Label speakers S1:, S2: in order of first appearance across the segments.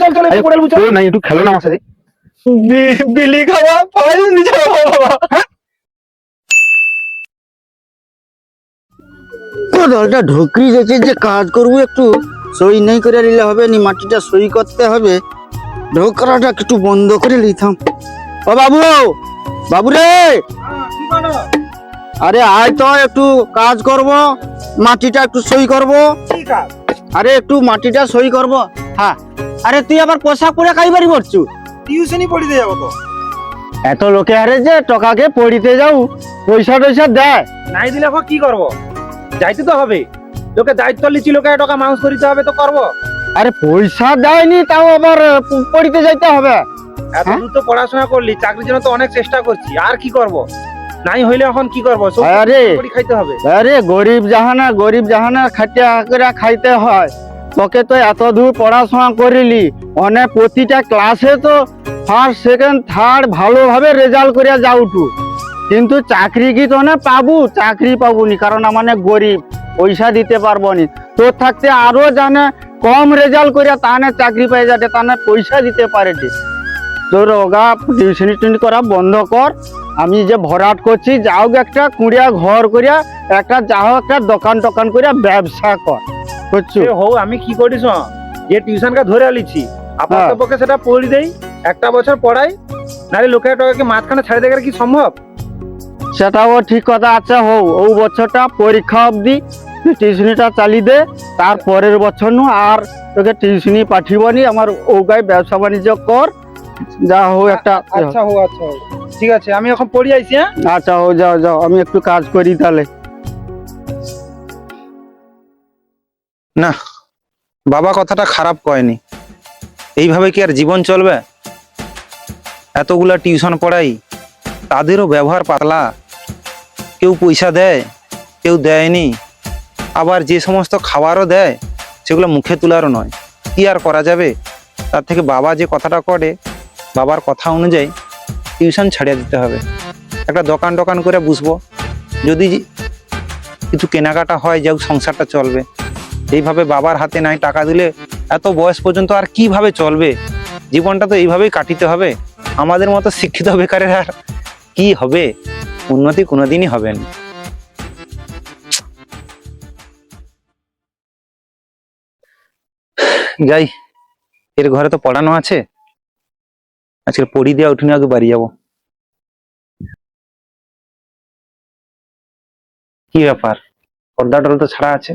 S1: চল চল একটু পড়ে বুঝছ
S2: না একটু খেলো না আমার সাথে।
S1: বিলি খাওয়া নিচে বাবা।
S3: কোদালটা ঢুকরি গেছে যে কাজ করব একটু। সই নেই করে নিলে হবে নি মাটিটা সই করতে হবে। ঢোকরাটা একটু বন্ধ করে নিতাম। ও বাবু বাবু রে! আরে আয় তো একটু কাজ করব মাটিটা একটু সই করব। আরে একটু মাটিটা সই করব। হ্যাঁ। আরে তুই আবার পোশাক পরে কাইবারি করছু
S1: টিউশনই পড়িতে যাব তো।
S3: এত লোকে হারে যে টকাকে পড়িতে যাও পয়সা টয়সা দেয়।
S1: নাই দিলে এখন কি করব? যাইতে তো হবে। লোকে দায়িত্ব লিচি লোকে টাকা মানুষ করিতে হবে তো করব।
S3: আরে পয়সা দেয়নি তাও আবার পড়িতে যাইতে হবে।
S1: এত
S3: হ্যাঁ?
S1: তো পড়াশোনা করলি চাকরির জন্য তো অনেক চেষ্টা করছি। আর কি করব? নাই হইলে এখন কি করব?
S3: আরে
S1: খাইতে হবে।
S3: আরে গরিব জাহানা গরিব জাহানা খাটিয়া করে খাইতে হয়। তোকে তো এত দূর পড়াশোনা করিলি অনেক প্রতিটা ক্লাসে তো ফার্স্ট সেকেন্ড থার্ড ভালোভাবে রেজাল্ট করিয়া যাউটু। কিন্তু চাকরি কি তো না পাবু? চাকরি পাবুনি, কারণ মানে গরিব, পয়সা দিতে পারব নি তোর থাকতে আরও জানে কম রেজাল্ট করিয়া তানে চাকরি পাই যাতে তানে পয়সা দিতে পারে। তোর ওগা টিউশন টিউশন করা বন্ধ কর। আমি যে ভরাট করছি, যাও একটা কুড়িয়া ঘর করিয়া, একটা যাও একটা দোকান টোকান করিয়া ব্যবসা কর।
S1: এ হো আমি কি করিস যে টিউশনকে ধরে আলিছি আপাতত
S3: হ্যাঁ।
S1: পক্ষে সেটা পড়ি দেই একটা বছর পড়াই নাহলে লোকের টাকাকে মাঝখানে ছাড়ে দেখার কি সম্ভব?
S3: সেটাও ঠিক কথা আছে হও ও বছরটা পরীক্ষা অবধি টিউশনিটা চালি দে তার পরের বছর নু আর তোকে টিউশনি পাঠিবনি আমার ওগাই ব্যবসা বাণিজ্য কর যা হোক একটা
S1: আচ্ছা হো আচ্ছা হো ঠিক আছে আমি এখন পড়ি আইছি হ্যাঁ?
S3: আচ্ছা হো যাও যাও আমি একটু কাজ করি তাহলে।
S4: না, বাবা কথাটা খারাপ কয়নি। এইভাবে কি আর জীবন চলবে? এতগুলা টিউশন পড়াই, তাদেরও ব্যবহার পাতলা। কেউ পয়সা দেয়, কেউ দেয়নি। আবার যে সমস্ত খাবারও দেয়, সেগুলো মুখে তোলারও নয়। কি আর করা যাবে? তার থেকে বাবা যে কথাটা করে, বাবার কথা অনুযায়ী টিউশন ছাড়িয়ে দিতে হবে। একটা দোকান টোকান করে বুঝব। যদি কিছু কেনাকাটা হয় যাও সংসারটা চলবে। এইভাবে বাবার হাতে নাই টাকা দিলে এত বয়স পর্যন্ত আর কীভাবে চলবে? জীবনটা তো এইভাবেই কাটিতে হবে। আমাদের মতো শিক্ষিত বেকারের আর কি হবে? উন্নতি কোনোদিনই হবে না। যাই, এর ঘরে তো পড়ানো আছে। আজকে পড়ি দেওয়া উঠুনি আগে বাড়ি যাব। কি ব্যাপার? পর্দা টর্দা তো ছাড়া আছে।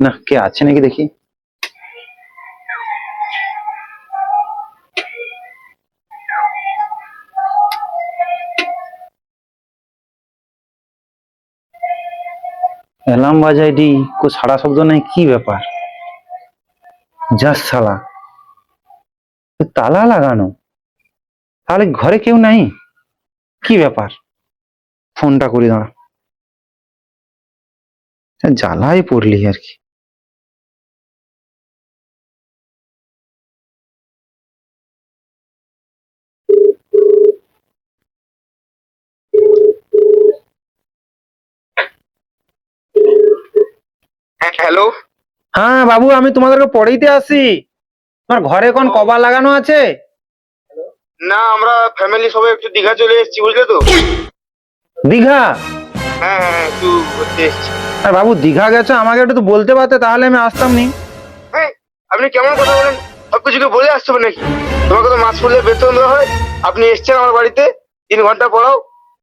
S4: না, কে আছে নাকি দেখি? অ্যালার্ম বাজাই দি কো সারা শব্দ নাই, কি ব্যাপার? যাস শালা। এ তালা লাগানো? তাহলে ঘরে কেউ নাই? কি ব্যাপার? ফোনটা করি, দাঁড়া। জ্বালায় পড়লি আর কি।
S2: হ্যালো
S1: হ্যাঁ বাবু আমি তোমাদেরকে পড়াইতে আসি। তোমার ঘরে কোন কবার লাগানো আছে?
S2: না আমরা ফ্যামিলি সবাই একটু দীঘা চলে এসেছি বুঝলে তো?
S1: দীঘা?
S2: হ্যাঁ হ্যাঁ একটু ঘুরতে এসেছি।
S1: আর বাবু দীঘা গেছো? আমাকে একটু তো বলতে পারতে তাহলে আমি আসতাম নি।
S2: হ্যাঁ আপনি কেমন কথা বলেন? সব কিছুকে বলে আসতে হবে নাকি? তোমাকে তো মাস পড়লে বেতন দেওয়া হয়। আপনি এসছেন আমার বাড়িতে তিন ঘণ্টা পড়াও।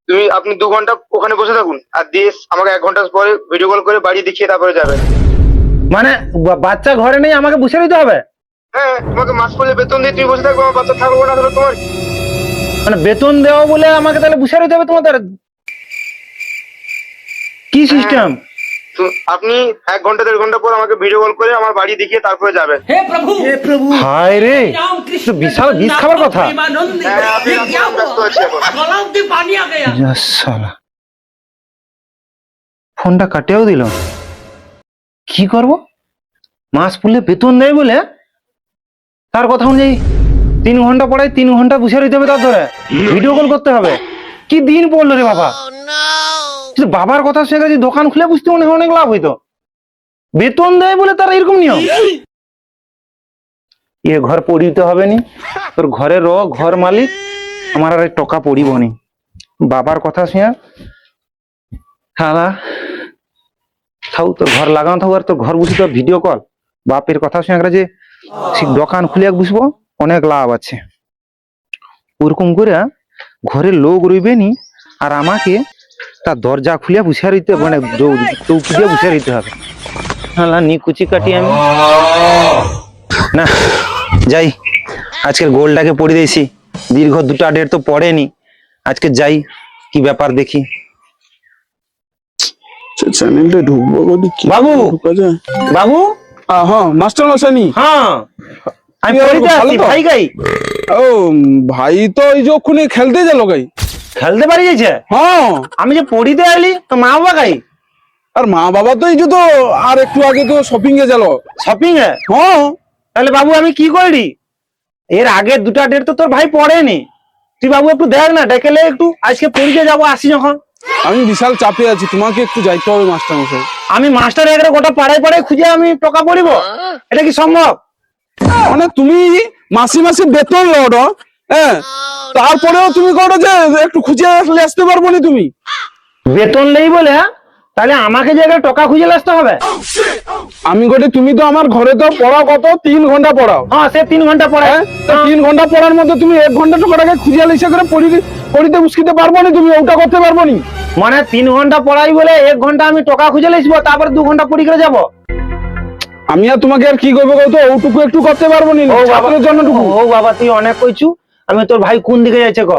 S2: তুমি আপনি দু ঘণ্টা ওখানে বসে থাকুন আর দিয়ে আমাকে এক ঘণ্টা পরে ভিডিও কল করে বাড়ি দেখিয়ে তারপরে যাবেন।
S1: মানে বাচ্চা ঘরে নেই আমাকে বসে দিতে হবে?
S2: হ্যাঁ তোমাকে মাস পড়লে বেতন দিয়ে তুমি বসে থাকব আমার বাচ্চা থাকব না তাহলে তোমার
S1: মানে বেতন দেওয়া বলে আমাকে তাহলে বসে রইতে হবে তোমাদের? কি সিস্টেম
S2: আপনি এক ঘণ্টা দেড় ঘণ্টা পর আমাকে ভিডিও কল করে আমার বাড়ি দেখিয়ে তারপরে যাবেন।
S1: হে প্রভু! হে
S5: প্রভু!
S2: হায়
S5: রে! বিশাল বিষ খাবার
S4: কথা? হ্যাঁ, ফোনটা কাটিয়েও দিল। কি করব? মাস পুলে বেতন দেয় বলে? তার কথা অনুযায়ী তিন ঘণ্টা পড়ায় তিন ঘণ্টা বসে রইতে হবে তার ধরে। ভিডিও কল করতে হবে। কি দিন পড়ল রে বাবা? Oh, বাবার কথা শুনে যদি দোকান খুলে বুঝতে মনে হয় অনেক লাভ হইতো। বেতন দেয় বলে তারা এরকম নিয়ম। এ ঘর পড়িতে হবে নি। তোর ঘরে র, ঘর মালিক, আমার আর টকা পড়িব নি। বাবার কথা শুনে খালা থাও তোর ঘর লাগানো থাকো আর তোর ঘর বুঝি তোর ভিডিও কল বাপের কথা শুনে যে দোকান খুলে বুঝব, অনেক লাভ আছে। ওরকম করে ঘরে লোক রইবে নি আর আমাকে তার দরজা খুলে বুঝে রইতে মানে চৌকি দিয়ে বুঝে রইতে হবে। হালা নি কুচি কাটি আমি। না যাই। আজকের গোলটাকে পড়ে দিয়েছি। দীর্ঘ দুটা ডেট তো পড়েনি। আজকে যাই কি ব্যাপার দেখি।
S6: চ্যানেলটা ঢুকবো
S4: বাবু! বাবু!
S6: হ্যাঁ মাস্টার মশাইনি
S4: হ্যাঁ। আমি পড়িতে আসছি ভাই গাই।
S6: ও ভাই তো এই যে ওখানে খেলতে গেল গাই।
S4: খেলতে পারি গেছে?
S6: হ্যাঁ।
S4: আমি যে পড়িতে আইলি তো মা বাবা গাই
S6: আর মা বাবা তো এই যে তো আর একটু আগে তো শপিং এ গেল।
S4: শপিং এ?
S6: হ্যাঁ।
S4: তাহলে বাবু আমি কি করি এর আগে দুটা ডেট তো তোর ভাই পড়েনি। তুই বাবু একটু দেখ না ডেকেলে একটু। আজকে পড়িতে যাব আসি যখন।
S6: আমি বিশাল চাপে আছি তোমাকে একটু যাইতে হবে মাস্টার মশাই
S4: আমি মাস্টার একরে গোটা পাড়ায় পাড়ায় খুঁজে আমি টাকা পড়িব? এটা কি সম্ভব?
S6: মানে তুমি মাসে মাসে বেতন লড়ো হ্যাঁ তারপরেও তুমি করো যে একটু খুঁজে আসলে আসতে পারব না তুমি।
S4: বেতন নেই বলে হ্যাঁ? তাহলে আমাকে যে একটা টাকা খুঁজে আসতে হবে?
S6: আমি গোটে তুমি তো আমার ঘরে তো পড়াও কত? তিন ঘণ্টা পড়াও।
S4: হ্যাঁ সে তিন ঘণ্টা পড়ে
S6: হ্যাঁ তিন ঘণ্টা পড়ার মধ্যে তুমি এক ঘণ্টা টাকাটাকে খুঁজে লিসে করে পড়ি পড়িতে উস্কিতে পারব না তুমি ওটা করতে পারব না।
S4: মানে তিন ঘণ্টা পড়াই বলে এক ঘণ্টা আমি টাকা খুঁজে লিখব তারপরে দু ঘণ্টা পড়ি করে যাব?
S6: আমি আর তোমাকে আর কি করব কত ওটুকু একটু করতে পারব না
S4: ও বাবা
S6: ছাত্রের জন্য
S4: ও বাবা তুই অনেক কইছু। আমি তোর ভাই কোন দিকে যাচ্ছে ক?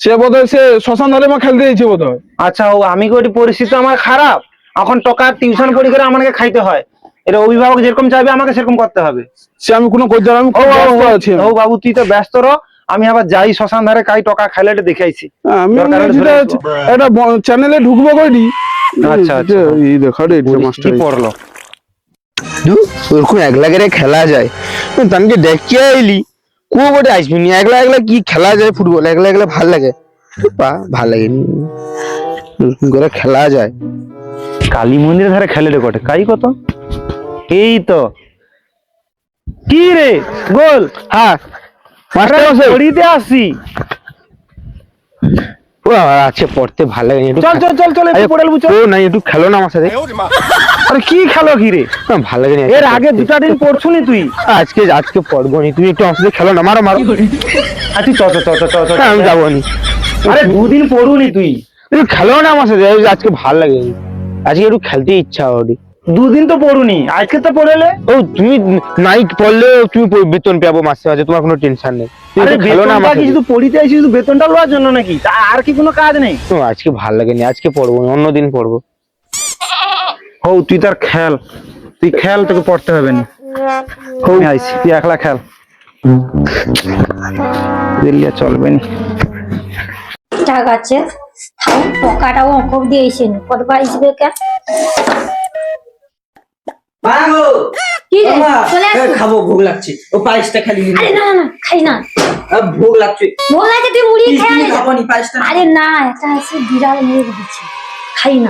S6: সে বোধহয় সে শ্মশান ধারে মা খেলতে যাইছে বোধহয়।
S4: আচ্ছা ও আমি কই পরিস্থিতি আমার খারাপ? এখন টাকা টিউশন পড়ি করে আমাকে খাইতে হয়। এটা অভিভাবক যেরকম চাইবে আমাকে সেরকম করতে হবে।
S6: সে আমি কোনো করতে আমি
S4: ও বাবু তুই তো ব্যস্ত রহ আমি আবার যাই শ্মশান ধারে কাই টাকা খাইলে এটা দেখে আইছি।
S6: আমি
S4: ধরে আসব।
S6: একটা চ্যানেলে ঢুকবো কইনি
S4: আচ্ছা, আচ্ছা।
S6: এই দেখো রে মাস্টার
S4: কি পড়ল?
S7: ওরকম একলা করে খেলা যায়। তানকে দেখিয়ে আইলি। কো বটে আসবি নি? একলা একলা কি খেলা যায় ফুটবল? একলা একলা ভালো লাগে? পা ভালো লাগে নি? করে খেলা যায়।
S4: কালী মন্দিরের ধারে খেলে রে কটে কাই কত? এই তো। কি রে? গোল।
S7: হ্যাঁ মাস্টার মশাই
S4: পড়িতে আসছি
S7: ও আছে পড়তে ভালো লাগে একটু
S4: চল চল চল চল একটু পড়ে বুঝো
S7: ও নাই একটু খেলো না আমার সাথে।
S4: আরে কি খেলো কি রে?
S7: ভালো লাগে
S4: এর আগে দুটা দিন পড়ছুনি তুই।
S7: আজকে আজকে তুমি একটু সাথে খেলো না মারো মারো।
S4: আচ্ছা চ চ চ চ চ
S7: হ্যাঁ, আমি যাব নি।
S4: আরে দুদিন পড়ুনি তুই।
S7: একটু খেলো না আমার সাথে আজকে ভালো লাগে আজকে একটু খেলতে ইচ্ছা
S4: দুদিন তো পড়ুনি। আজকে তো পড়েলে?
S7: ও তুমি নাই পড়লে তুমি বেতন পাবো মাসে মাসে তোমার কোনো টেনশন নেই।
S4: আরে বেতনটা কি শুধু পড়িতে আইছিস শুধু বেতনটা লওয়ার জন্য নাকি? আর কি কোনো কাজ নেই?
S7: আজকে ভালো লাগেনি আজকে পড়ব না, অন্যদিন পড়ব।
S4: হও তুই তার খেল তুই খেল তোকে পড়তে হবে না। আইছি তুই একলা খেল দিল্লিয়া চলবে না।
S8: ঠিক আছে। তাও পকাটাও অঙ্ক দিয়েছেন কতবার আসবে কে কি রে? চলে আসো
S5: খাব ভোগ লাগছে। ও পায়েসটা খালি নিন।
S8: আরে না না না খাই না।
S5: আ, ভোগ লাগছে।
S8: বল না যে তুই মুড়ি খেয়ে না।
S5: নি
S8: আরে না এটা এসে বিড়াল দিচ্ছে। খাই না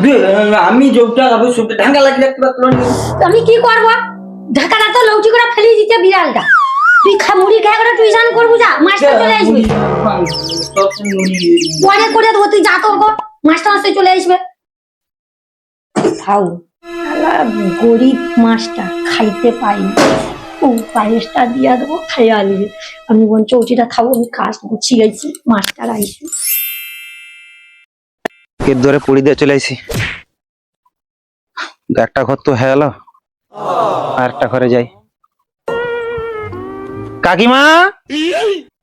S5: আমি যোগটা খাব সবটা ঢাকা লাগলে
S8: আমি কি করব? ঢাকাটা তো লৌচি করে ফেলে দিতে বিড়ালটা। তুই খা মুড়ি খেয়ে করে টিউশন করব যা মাস্টার চলে আসবে। পরে করে দেবো তুই যা গো মাস্টার মাস্টার চলে আসবে। খাও। গরিব মাছটা খাইতে পাইনি ও পায়েসটা দিয়া দেবো খাইয়া নিবে আমি বোন চৌচিটা খাব আমি কাজ গুছিয়ে গেছি মাছটা আইসি
S4: এর ধরে পড়ি দিয়ে চলে আইছি। একটা ঘর তো হয়ে গেল আর একটা ঘরে যাই। কাকিমা?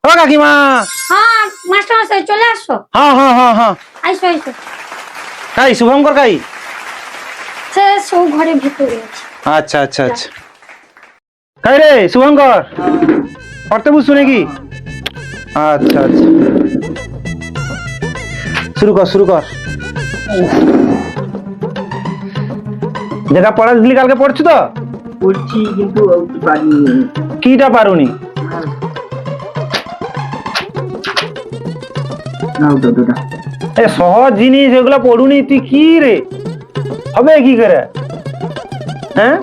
S4: ও কাকিমা!
S8: হ্যাঁ মাস্টার মাস্টার চলে আসো।
S4: হ্যাঁ হ্যাঁ হ্যাঁ হ্যাঁ।
S8: আইসো আইসো।
S4: কাই শুভঙ্কর কাই?
S8: সে সব ঘরে ভেতরে আছে।
S4: আচ্ছা আচ্ছা আচ্ছা। কাই রে শুভঙ্কর? পড়তে বুঝছ নাকি আচ্ছা আচ্ছা। শুরু কর শুরু কর। যেটা পড়া দিলি কালকে পড়ছো তো?
S5: পড়ছি কিন্তু পারিনি।
S4: কিটা পারুনি? এ সহজ জিনিস এগুলো পড়ুনি তুই কি রে? হবে কি করে? হ্যাঁ?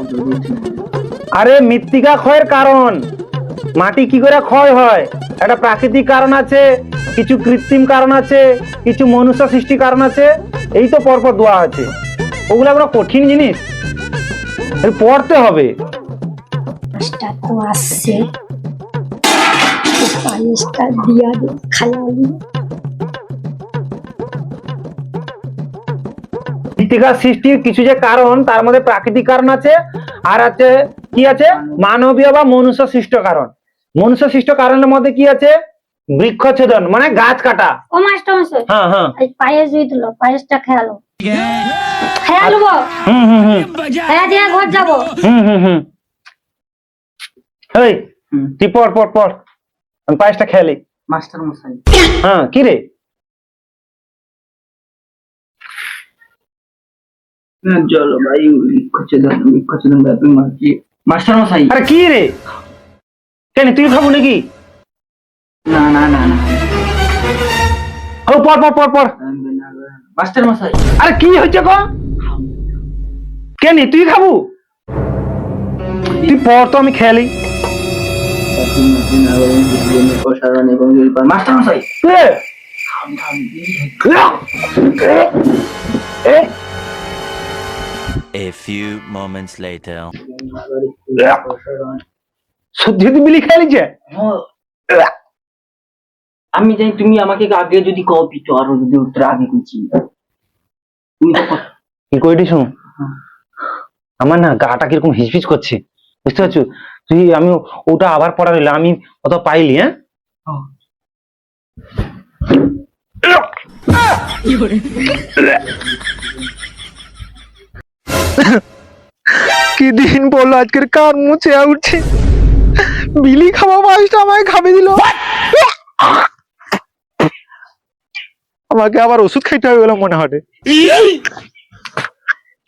S4: আরে মৃত্তিকা ক্ষয়ের কারণ।
S1: মাটি কি করে ক্ষয় হয়? একটা প্রাকৃতিক কারণ আছে কিছু কৃত্রিম কারণ আছে কিছু মনুষ্য সৃষ্টি কারণ আছে। এই তো পরপর দোয়া আছে। ওগুলো আমরা কঠিন জিনিস? পড়তে হবে।
S8: তো আসছে পায়েসটা দিয়া
S1: সৃষ্টির কিছু যে কারণ তার মধ্যে প্রাকৃতিক কারণ আছে আর আছে কি আছে? মানবীয় বা মনুষ্য সৃষ্ট কারণ। মনুষ্য সৃষ্ট কারণের মধ্যে কি আছে? বৃক্ষচ্ছেদন মানে গাছ কাটা।
S8: ও মাস্টার মশাই।
S1: হ্যাঁ হ্যাঁ।
S8: এই পায়েস দিয়ে দিল পায়েসটা খেয়ালো। খেয়ালো
S1: হুম হুম হুম।
S8: দিয়ে ঘর যাব।
S1: হুম হুম হুম। এই তুই পড় পড় পড়। আমি পায়েসটা খেয়ালি
S5: মাস্টার মশাই।
S1: হ্যাঁ কি রে?
S5: জলবায়ু বৃক্ষচ্ছেদন ব্যাপী মাস্টার মশাই।
S1: আরে কি রে? কেন তুই খাব নাকি?
S5: না না না না।
S1: ও পড় পড় পড় পড়
S5: মাস্টার মশাই।
S1: আরে কি হচ্ছে গো? কেন তুই খাব? তুই পড় তো আমি খেয়ালি।
S5: মাস্টার মশাই।
S1: এ, এ,
S9: A few moments later.
S1: সত্যি তুই বিলি খেয়ালিছে
S5: আমি জানি তুমি আমাকে আগে যদি কও পিছো আরও যদি উত্তর আগে তুমি তো
S1: কি কইটি শুন? আমার না গাটা কীরকম হিচহিচ করছে বুঝতে পারছ? তুই আমি ওটা আবার পড়া রইল আমি অত পাইলি হ্যাঁ?
S7: কি দিন বলল? আজকের কান মুছে উঠছে। বিলি খাওয়া মাছটা আমায় খাবে দিল। আমাকে আবার ওষুধ খাইতে হবে বলে মনে হয়।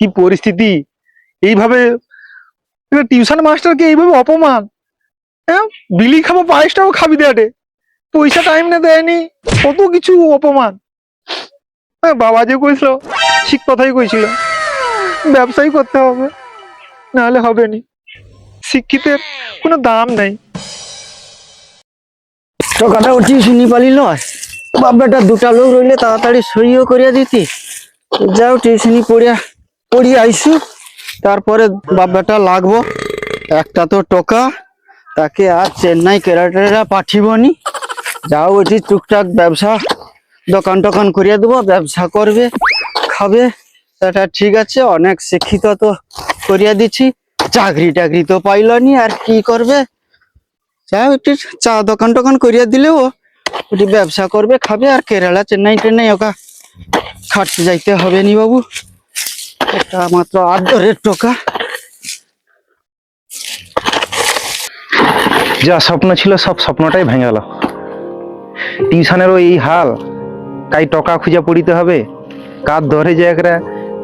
S7: কি পরিস্থিতি? এইভাবে টিউশন মাস্টারকে এইভাবে অপমান? হ্যাঁ বিলি খাব পায়েসটাও খাবি দেয়াটে পয়সা টাইম না দেয়নি কত কিছু অপমান? হ্যাঁ বাবা যে কইছিল ঠিক কথাই কইছিল। ব্যবসাই করতে হবে নাহলে হবে নি। শিক্ষিতের কোনো দাম নেই।
S3: টাকাটা উঠিয়ে শুনি পালি নয় বাপ বেটা দুটা লোক রইলে তাড়াতাড়ি সইও করিয়া দিতি। যাও টিউশনি পড়িয়া পড়িয়া আইসু। তারপরে বাপ বেটা লাগবো। একটা তো টোকা, তাকে আর চেন্নাই কেরাটেরা পাঠিব নি যাও ওইটি টুকটাক ব্যবসা দোকান টোকান করিয়া দেবো, ব্যবসা করবে, খাবে। সেটা ঠিক আছে, অনেক শিক্ষিত তো করিয়া দিচ্ছি চাকরি টাকরি তো পাইলনি, আর কি করবে? যাও, একটু চা দোকান টোকান করিয়া দিলেও ওটি ব্যবসা করবে, খাবে আর কেরালা, চেন্নাই টেন্নাই ওকা। খাটতে যাইতে হবে নি বাবু। এটা মাত্র আট দরের টাকা।
S4: যা স্বপ্ন ছিল সব স্বপ্নটাই ভেঙে গেল। টিউশনেরও এই হাল, কাই টকা খুঁজে পড়িতে হবে? কার ধরে যে একটা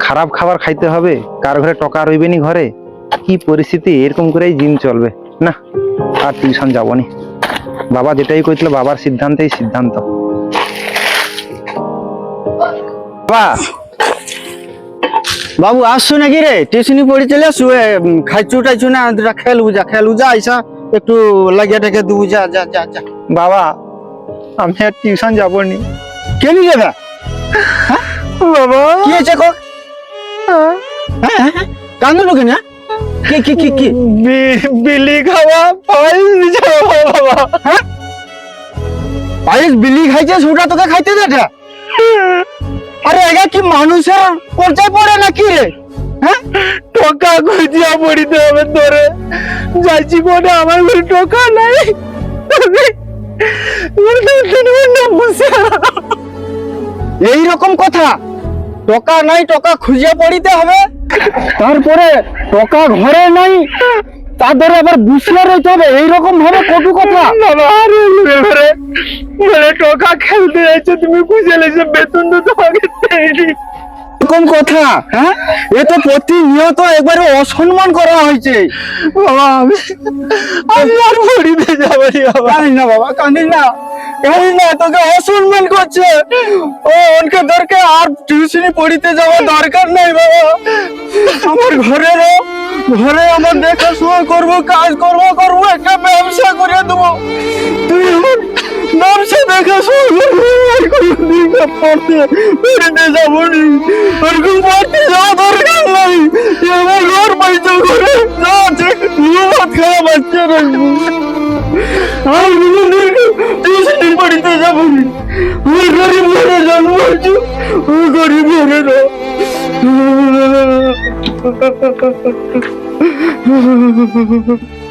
S4: খারাপ খাবার খাইতে হবে? কার ঘরে টকা রইবে নি ঘরে? কি পরিস্থিতি? এরকম করেই দিন চলবে। না, আর টিউশন যাবনি বাবা যেটাই কইছিল বাবার সিদ্ধান্তেই সিদ্ধান্ত। বাবা!
S3: বাবু আসছো নাকি রে? টিউশনি পড়ি চলে আসু খাইছু টাইছু না? খেলু যা খেলু যা আইসা। একটু লাগিয়া টাকে দু যা যা যা যা।
S7: বাবা আমি আর টিউশন যাবনি।
S3: কেন যাবে
S7: বাবা!
S3: কি হয়েছে কক কান্দু লোকে না কি কি কি কি?
S7: বিলি খাওয়া পায়েস দিছে বাবা।
S3: পায়েস বিলি খাইছে ওটা তোকে খাইতে দেটা আরে এগা কি মানুষের পর্যায়ে পড়ে নাকি রে? হ্যাঁ?
S7: টকা খুঁজিয়া পড়িতে হবে ধরে যাইছি কোনে আমার ঘরে টকা নাই।
S3: এই রকম কথা। টাকা নাই টাকা খুঁজে পড়িতে হবে। তারপরে টাকা ঘরে নাই তাদের আবার বুঝিয়ে রইতে হবে এইরকম ভাবে কটু কথা।
S7: টকা খেলতে যাচ্ছে তুমি খুঁজে লেছে বেতন তো তোমাকে দেয়নি।
S3: এরকম কথা হ্যাঁ? এ তো প্রতিনিয়ত একবারে অসম্মান করা হয়েছে।
S7: বাবা আমি আমি আর যাবনি
S3: কাঁদিস না টিউশনি পড়িতে যাওয়া দরকার নাই বাবা। আমার ঘরেরও ঘরে আমার দেখাশোনা করব, কাজ করব করব, একটা ব্যবসা করে দেবো। তুই ব্যবসা দেখাশোনা করব পড়তে পড়তে যাব দরকার নাই। আমার ঘর পাইছো করে না আছে ভাত বাচ্চা রাখব। কোনোদিন টিউশনের বাড়িতে যাব ওই গরিব ঘরে জন্ম হয়েছে ওই গরিব ঘরে না।